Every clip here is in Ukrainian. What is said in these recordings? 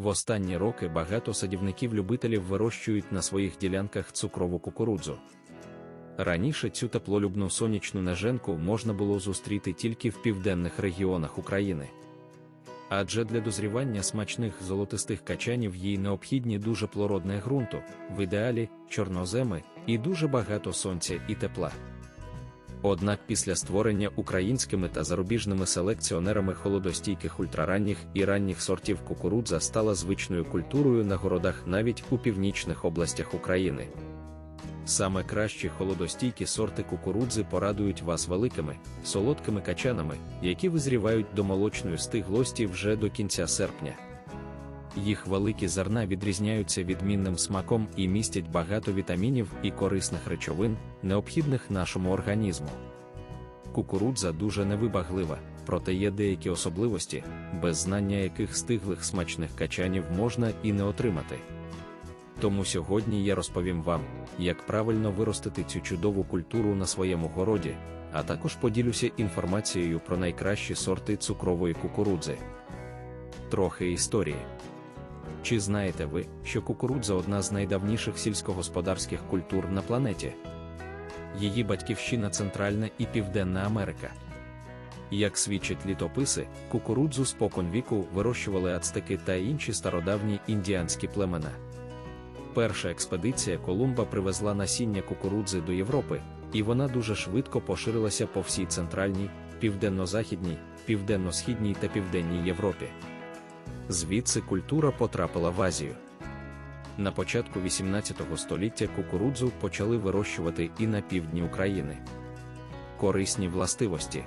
В останні роки багато садівників-любителів вирощують на своїх ділянках цукрову кукурудзу. Раніше цю теплолюбну сонячну неженку можна було зустріти тільки в південних регіонах України. Адже для дозрівання смачних золотистих качанів їй необхідні дуже плородне ґрунту, в ідеалі чорноземи і дуже багато сонця і тепла. Однак після створення українськими та зарубіжними селекціонерами холодостійких ультраранніх і ранніх сортів кукурудза стала звичною культурою на городах навіть у північних областях України. Саме кращі холодостійкі сорти кукурудзи порадують вас великими, солодкими качанами, які визрівають до молочної стиглості вже до кінця серпня. Їх великі зерна відрізняються відмінним смаком і містять багато вітамінів і корисних речовин, необхідних нашому організму. Кукурудза дуже невибаглива, проте є деякі особливості, без знання яких стиглих смачних качанів можна і не отримати. Тому сьогодні я розповім вам, як правильно виростити цю чудову культуру на своєму городі, а також поділюся інформацією про найкращі сорти цукрової кукурудзи. Трохи історії. Чи знаєте ви, що кукурудза одна з найдавніших сільськогосподарських культур на планеті? Її батьківщина Центральна і Південна Америка. Як свідчать літописи, кукурудзу спокон віку вирощували ацтеки та інші стародавні індіанські племена. Перша експедиція Колумба привезла насіння кукурудзи до Європи, і вона дуже швидко поширилася по всій центральній, південно-західній, південно-східній та південній Європі. Звідси культура потрапила в Азію. На початку 18 століття кукурудзу почали вирощувати і на півдні України. Корисні властивості.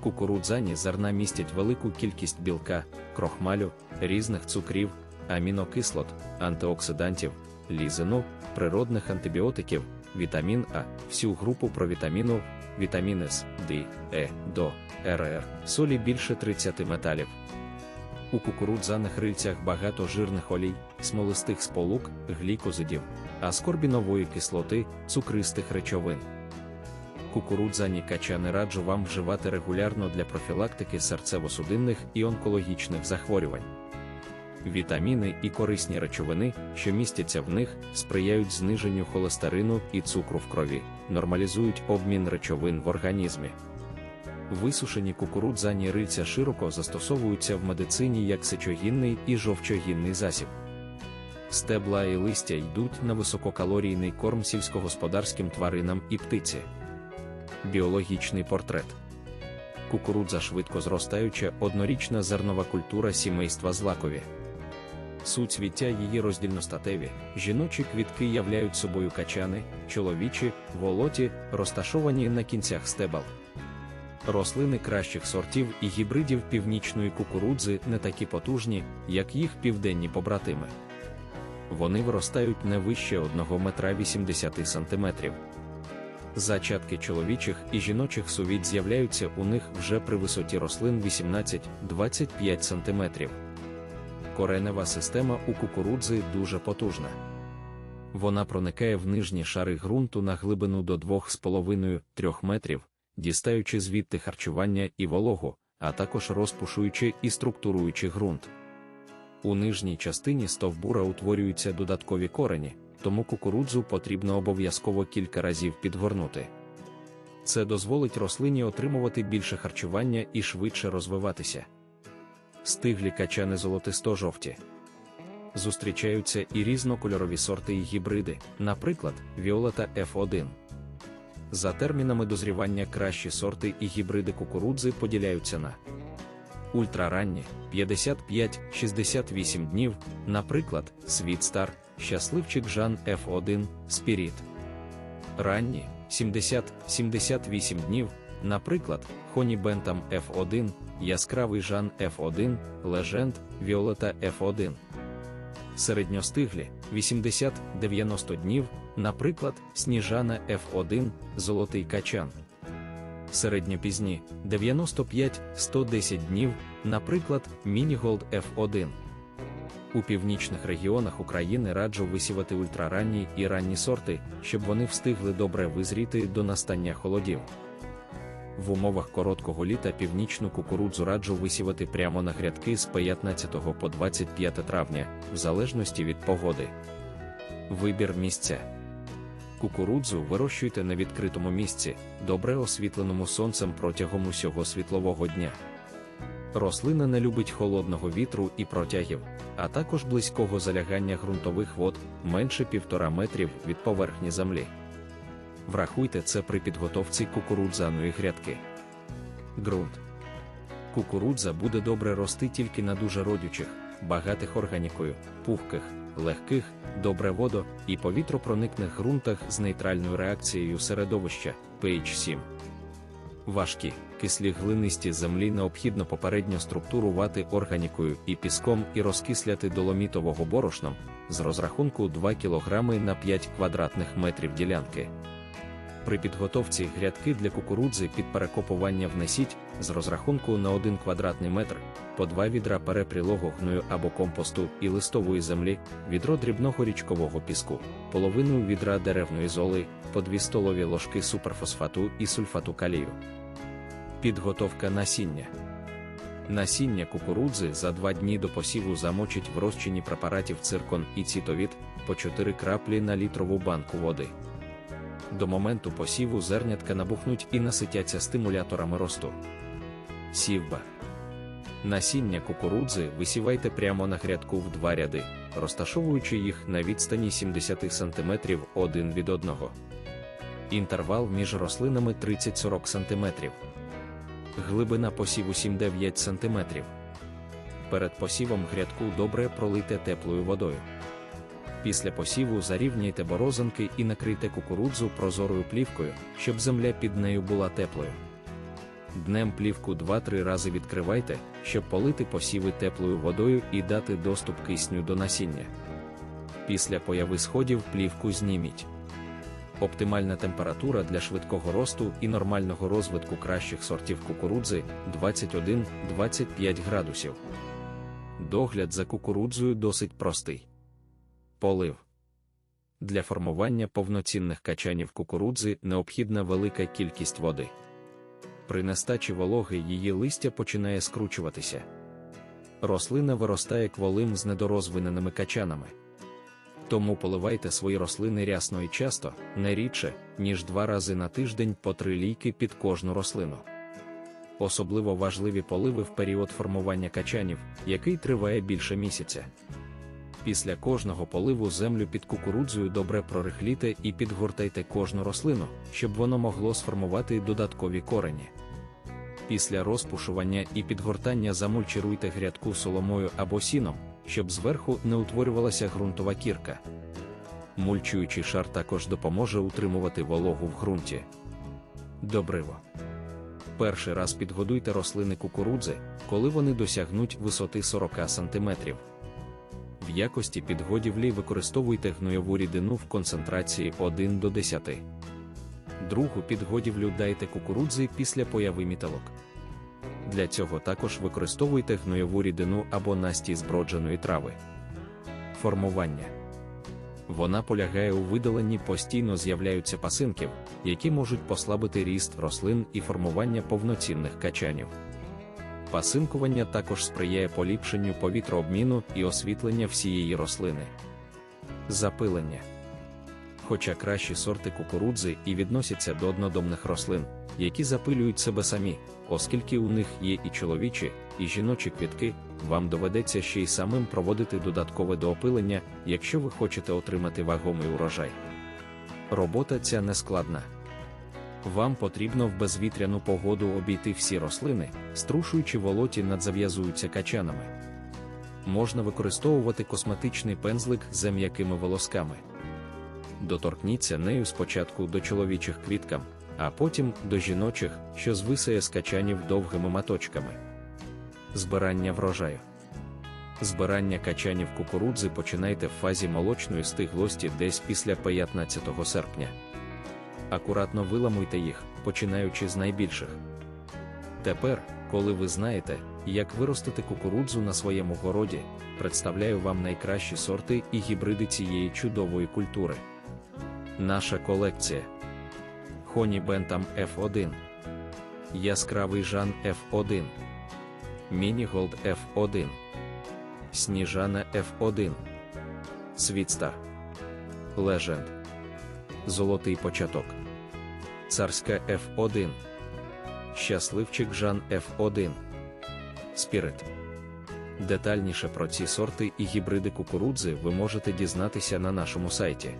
Кукурудзані зерна містять велику кількість білка, крохмалю, різних цукрів, амінокислот, антиоксидантів, лізину, природних антибіотиків, вітамін А, всю групу провітаміну, вітаміни С, Д, Е, До, РР, солі більше 30 металів. У кукурудзаних рильцях багато жирних олій, смолистих сполук, глікозидів, аскорбінової кислоти, цукристих речовин. Кукурудзані качани раджу вам вживати регулярно для профілактики серцево-судинних і онкологічних захворювань. Вітаміни і корисні речовини, що містяться в них, сприяють зниженню холестерину і цукру в крові, нормалізують обмін речовин в організмі. Висушені кукурудзані рильця широко застосовуються в медицині як сечогінний і жовчогінний засіб. Стебла і листя йдуть на висококалорійний корм сільськогосподарським тваринам і птиці. Біологічний портрет. Кукурудза швидко зростаюча однорічна зернова культура сімейства злакові. Суцвіття її роздільностатеві, жіночі квітки являють собою качани, чоловічі, волоті, розташовані на кінцях стебел. Рослини кращих сортів і гібридів північної кукурудзи не такі потужні, як їх південні побратими. Вони виростають не вище 1 метра 80 сантиметрів. Зачатки чоловічих і жіночих сувід з'являються у них вже при висоті рослин 18-25 см. Коренева система у кукурудзи дуже потужна. Вона проникає в нижні шари ґрунту на глибину до 2,5-3 метрів, дістаючи звідти харчування і вологу, а також розпушуючи і структуруючи ґрунт. У нижній частині стовбура утворюються додаткові корені, тому кукурудзу потрібно обов'язково кілька разів підгорнути. Це дозволить рослині отримувати більше харчування і швидше розвиватися. Стиглі качани золотисто-жовті. Зустрічаються і різнокольорові сорти і гібриди, наприклад, Віолета F1. За термінами дозрівання кращі сорти і гібриди кукурудзи поділяються на ультраранні 55-68 днів, наприклад, Світстар, Щасливчик Жан F1, Спіріт. Ранні 70-78 днів, наприклад, Хоні Бентам F1, Яскравий Жан F1, Леженд, Віолета F1. Середньостиглі 80-90 днів, наприклад, Сніжана F1, Золотий Качан. Середньопізні 95-110 днів, наприклад, Мініголд F1. У північних регіонах України раджу висівати ультраранні і ранні сорти, щоб вони встигли добре визріти до настання холодів. В умовах короткого літа північну кукурудзу раджу висівати прямо на грядки з 15 по 25 травня, в залежності від погоди. Вибір місця. Кукурудзу вирощуйте на відкритому місці, добре освітленому сонцем протягом усього світлового дня. Рослина не любить холодного вітру і протягів, а також близького залягання ґрунтових вод менше 1,5 метрів від поверхні землі. Врахуйте це при підготовці кукурудзаної грядки. Ґрунт. Кукурудза буде добре рости тільки на дуже родючих, багатих органікою, пухких, легких, добре водо і повітропроникних ґрунтах з нейтральною реакцією середовища pH 7. Важкі, кислі глинисті землі необхідно попередньо структурувати органікою і піском і розкисляти доломітового борошном з розрахунку 2 кг на 5 квадратних метрів ділянки. При підготовці грядки для кукурудзи під перекопування внесіть з розрахунку на 1 квадратний метр по 2 відра перепрілого гною або компосту і листової землі, відро дрібного річкового піску, половину відра деревної золи, по 2 столові ложки суперфосфату і сульфату калію. Підготовка насіння. Насіння кукурудзи за 2 дні до посіву замочить в розчині препаратів циркон і цитовід по 4 краплі на літрову банку води. До моменту посіву зернятка набухнуть і наситяться стимуляторами росту. Сівба. Насіння кукурудзи висівайте прямо на грядку в два ряди, розташовуючи їх на відстані 70 см один від одного. Інтервал між рослинами 30-40 см. Глибина посіву 7-9 см. Перед посівом грядку добре пролийте теплою водою. Після посіву зарівняйте борозинки і накрийте кукурудзу прозорою плівкою, щоб земля під нею була теплою. Днем плівку 2-3 рази відкривайте, щоб полити посіви теплою водою і дати доступ кисню до насіння. Після появи сходів плівку зніміть. Оптимальна температура для швидкого росту і нормального розвитку кращих сортів кукурудзи 21-25 градусів. Догляд за кукурудзою досить простий. Полив. Для формування повноцінних качанів кукурудзи необхідна велика кількість води. При нестачі вологи її листя починає скручуватися. Рослина виростає кволим з недорозвиненими качанами. Тому поливайте свої рослини рясно і часто, не рідше, ніж два рази на тиждень по три лійки під кожну рослину. Особливо важливі поливи в період формування качанів, який триває більше місяця. Після кожного поливу землю під кукурудзою добре прорихліте і підгортайте кожну рослину, щоб воно могло сформувати додаткові корені. Після розпушування і підгортання замульчируйте грядку соломою або сіном, щоб зверху не утворювалася ґрунтова кірка. Мульчуючий шар також допоможе утримувати вологу в ґрунті. Добриво. Перший раз підгодуйте рослини кукурудзи, коли вони досягнуть висоти 40 см. Якості підгодівлі використовуйте гнойову рідину в концентрації 1 до 10. Другу підгодівлю дайте кукурудзи після появи міталок. Для цього також використовуйте гнойову рідину або настій збродженої трави. Формування вона полягає у видаленні постійно з'являються пасинків, які можуть послабити ріст рослин і формування повноцінних качанів. Пасинкування також сприяє поліпшенню повітрообміну і освітлення всієї рослини. Запилення. Хоча кращі сорти кукурудзи і відносяться до однодомних рослин, які запилюють себе самі, оскільки у них є і чоловічі, і жіночі квітки, вам доведеться ще й самим проводити додаткове доопилення, якщо ви хочете отримати вагомий урожай. Робота ця не складна. Вам потрібно в безвітряну погоду обійти всі рослини, струшуючи волоті над зав'язуються качанами. Можна використовувати косметичний пензлик з м'якими волосками. Доторкніться нею спочатку до чоловічих квіткам, а потім до жіночих, що звисає з качанів довгими маточками. Збирання врожаю. Збирання качанів кукурудзи починайте в фазі молочної стиглості десь після 15 серпня. Акуратно виламуйте їх, починаючи з найбільших. Тепер, коли ви знаєте, як виростити кукурудзу на своєму городі, представляю вам найкращі сорти і гібриди цієї чудової культури. Наша колекція. Хоні Бентам F1 Яскравий Жан F1, Мініголд F1, Сніжана F1, Світстар, Леженд, Золотий початок, Царська F1, Щасливчик Жан F1, Спірит. Детальніше про ці сорти і гібриди кукурудзи ви можете дізнатися на нашому сайті.